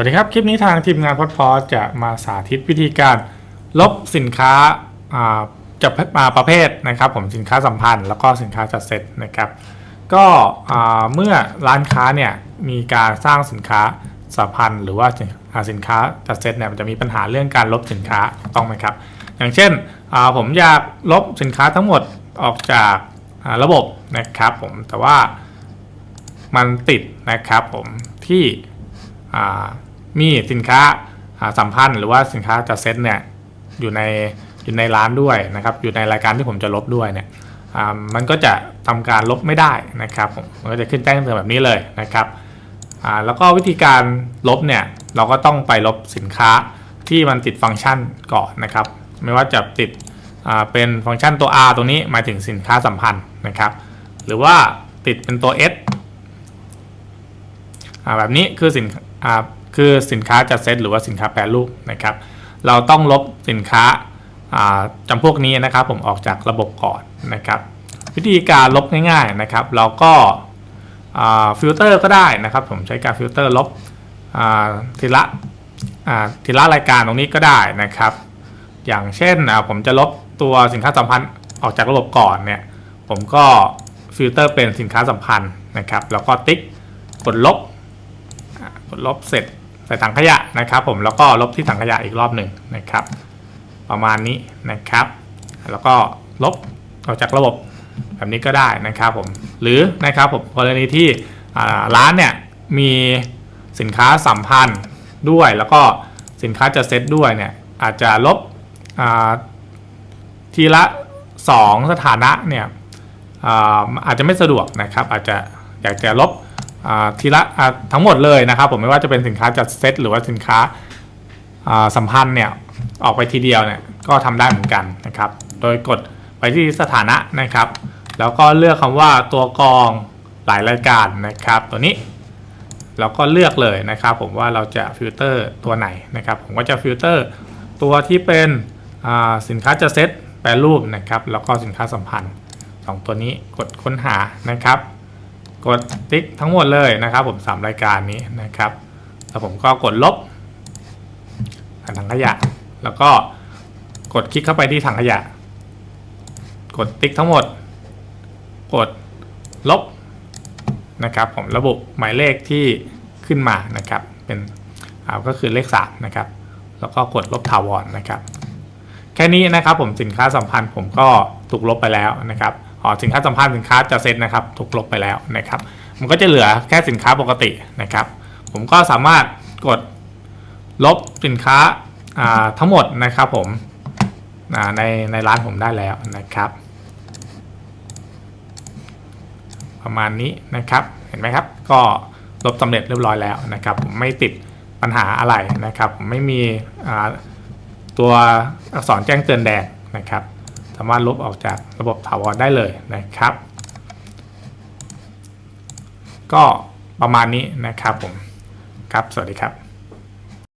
วัสดีครับ คลิปนี้ทางทีมงานพอดพอจะมาสาธิตวิธีการลบสินค้าอ่าจะมาประเภทนะครับผมสินค้าสัมพันธ์แล้วก็สินค้าจัดเซตนะครับ ก็เมื่อร้านค้าเนี่ยมีการสร้างสินค้าสัมพันธ์ หรือว่าสินค้าจัดเซตเนี่ยมันจะมีปัญหาเรื่องการลบสินค้าถูกต้องไหมครับ อย่างเช่นผมอยากลบสินค้าทั้งหมดออกจากระบบนะครับผมแต่ว่ามันติดนะครับผมที่อ่า มีสินค้าสัมพันธ์หรือว่าสินค้าจัดเซ็ตเนี่ยอยู่ในอยู่ในร้านด้วยนะครับ อยู่ในรายการที่ผมจะลบด้วยเนี่ยมันก็จะทำการลบไม่ได้นะครับผมมันก็จะขึ้นแจ้งเตือนแบบนี้เลยนะครับแล้วก็วิธีการลบเนี่ยเราก็ต้องไปลบสินค้าที่มันติดฟังก์ชันก่อนนะครับ ไม่ว่าจะติดเป็นฟังก์ชันตัว R ตรงนี้หมายถึงสินค้าสัมพันธ์นะครับ หรือว่าติดเป็นตัว S แบบนี้คือสิน คือสินค้าจัดเซตหรือว่าสินค้าแปรรูปนะครับ เราต้องลบสินค้าจำพวกนี้นะครับ ผมออกจากระบบก่อนนะครับ วิธีการลบง่าย ๆนะครับ เราก็ฟิลเตอร์ก็ได้นะครับ ผมใช้การฟิลเตอร์ลบทีละทีละรายการตรงนี้ก็ได้นะครับ อย่างเช่นผมจะลบตัวสินค้าสัมพันธ์ออกจากระบบก่อนเนี่ยผมก็ฟิลเตอร์เป็นสินค้าสัมพันธ์นะครับ แล้วก็ติ๊กกดลบ ลบเสร็จใส่ถังขยะนะครับ ผมแล้วก็ลบที่ถังขยะอีกรอบหนึ่งนะครับ ประมาณนี้นะครับ แล้วก็ลบออกจากระบบแบบนี้ก็ได้นะครับผมหรือนะครับผมกรณีที่ร้านเนี่ยมีสินค้าสัมพันธ์ด้วย แล้วก็สินค้าจะเซตด้วยเนี่ยอาจจะลบทีละ 2 สถานะเนี่ยอาอาจจะไม่สะดวกนะครับ อาจจะอยากจะลบ ทีละทั้งหมดเลยนะครับ ผมไม่ว่าจะเป็นสินค้าจัดเซตหรือว่าสินค้าสัมพันธ์เนี่ยออกไปทีเดียวเนี่ยก็ทำได้เหมือนกันนะครับ โดยกดไปที่สถานะนะครับ แล้วก็เลือกคำว่าตัวกรองหลายรายการนะครับ ตัวนี้แล้วก็เลือกเลยนะครับ ผมว่าเราจะฟิลเตอร์ตัวไหนนะครับ ผมก็จะฟิลเตอร์ตัวที่เป็นสินค้าจัดเซตแปรรูปนะครับ แล้วก็สินค้าสัมพันธ์สองตัวนี้กดค้นหานะครับ กดติ๊กทั้งหมดเลยนะครับ ผมสามรายการนี้นะครับแล้วผมก็กดลบถังขยะ แล้วก็กดคลิกเข้าไปที่ถังขยะ กดติ๊กทั้งหมด กดลบนะครับ ผมระบุหมายเลขที่ขึ้นมานะครับ เป็นอ่าก็คือเลข3นะครับ แล้วก็กดลบถาวรนนะครับ แค่นี้นะครับผมสินค้าสัมพันธ์ผมก็ถูกลบไปแล้วนะครับ สินค้าสัมพันธ์สินค้าจะเซ็ตนะครับถูกลบไปแล้วนะครับ มันก็จะเหลือแค่สินค้าปกตินะครับ ผมก็สามารถกดลบสินค้าาทั้งหมดนะครับผมในในร้านผมได้แล้วนะครับ ประมาณนี้นะครับเห็นไหมครับ ก็ลบสำเร็จเรียบร้อยแล้วนะครับ ผมไม่ติดปัญหาอะไรนะครับ ผมไม่มีตัวอักษรแจ้งเตือนแดงนะครับ สามารถลบออกจากระบบถาวรได้เลยนะครับ ก็ประมาณนี้นะครับผมครับสวัสดีครับ